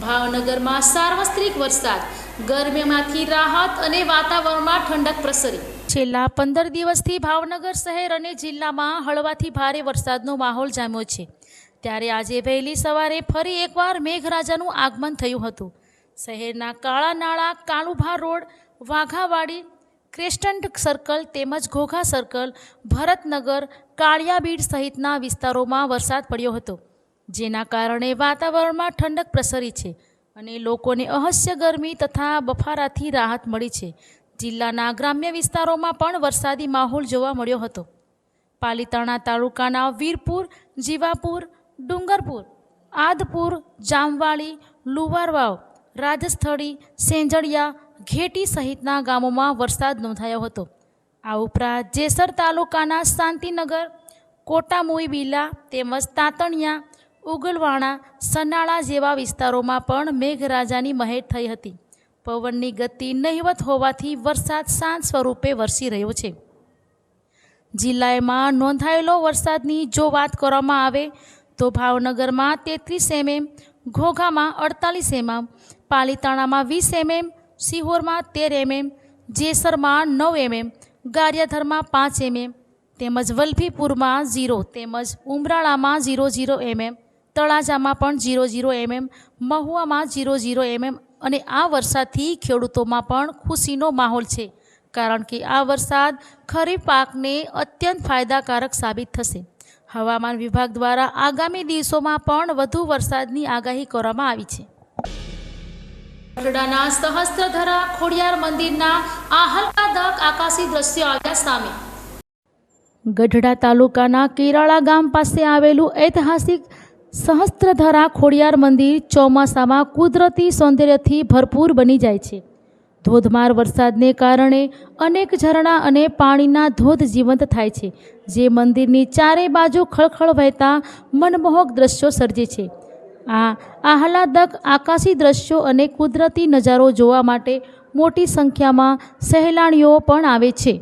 ભાવનગરમાં સાર્વત્રિક વરસાદ. ગરમીમાંથી રાહત અને વાતાવરણમાં ઠંડક પ્રસરી. છેલ્લા પંદર દિવસથી ભાવનગર શહેર અને જિલ્લામાં હળવાથી ભારે વરસાદનો માહોલ જામ્યો છે. ત્યારે આજે વહેલી સવારે ફરી એકવાર મેઘરાજાનું આગમન થયું હતું. શહેરના Kala Nala Kalubha road, Waghawadi, crescent circle તેમજ ઘોઘા સર્કલ, ભરતનગર, કાળિયાબીડ સહિતના વિસ્તારોમાં વરસાદ પડ્યો હતો. જેના કારણે વાતાવરણમાં ઠંડક પ્રસરી છે અને લોકોને અહસ્ય ગરમી તથા બફારાથી રાહત મળી છે. જિલ્લાના ગ્રામ્ય વિસ્તારોમાં પણ વરસાદી માહોલ જોવા મળ્યો હતો. પાલિતાણા તાલુકાના વીરપુર, જીવાપુર, ડુંગરપુર, આદપુર, જામવાળી, લુવારવાવ, રાજસ્થળી, સેંજળિયા, ઘેટી સહિતના ગામોમાં વરસાદ નોંધાયો હતો. આ ઉપરાંત જેસર તાલુકાના શાંતિનગર, કોટામોઈ બીલા તેમજ તાતણિયા ઉગલવાણા સનાળા જેવા વિસ્તારોમાં પણ મેઘરાજાની મહેર થઈ હતી. પવનની ગતિ નહિવત હોવાથી વરસાદ શાંત સ્વરૂપે વરસી રહ્યો છે. જિલ્લામાં નોંધાયેલો વરસાદની જો વાત કરવામાં આવે, તો ભાવનગરમાં તેત્રીસ એમએમ, ઘોઘામાં અડતાલીસ એમએમ, પાલીતાણામાં વીસ એમએમ, સિહોરમાં તેર એમએમ, જેસરમાં નવ એમએમ, ગારિયાધરમાં પાંચ એમએમ, તેમજ વલભીપુરમાં ઝીરો, તેમજ ઉમરાળામાં ઝીરો ઝીરો એમએમ તળાજામાં પણ ઝીરો ઝીરો એમએમ મહુવામાં ઝીરો ઝીરો એમએમ અને આ વરસાદથી ખેડૂતોમાં પણ ખુશીનો માહોલ છે. કારણ કે આ વરસાદ ખરીફ પાકને અત્યંત ફાયદાકારક સાબિત થશે. હવામાન વિભાગ દ્વારા આગામી દિવસોમાં પણ વધુ વરસાદની આગાહી કરવામાં આવી છે. ગઢડાના સહસ્ત્રધરા ખોડિયાર મંદિરના આહલાદક આકાશી દ્રશ્ય આવ્યા સામે. ગઢડા તાલુકાના કેરાળા ગામ પાસે આવેલું ઐતિહાસિક સહસ્ત્રધરા ખોડિયાર મંદિર ચોમાસામાં કુદરતી સૌંદર્યથી ભરપૂર બની જાય છે. ધોધમાર વરસાદને કારણે અનેક ઝરણા અને પાણીના ધોધ જીવંત થાય છે, જે મંદિરની ચારે બાજુ ખળખળ વહેતા મનમોહક દ્રશ્યો સર્જે છે. આ આહલાદક આકાશી દ્રશ્યો અને કુદરતી નજારો જોવા માટે મોટી સંખ્યામાં સહેલાણીઓ પણ આવે છે.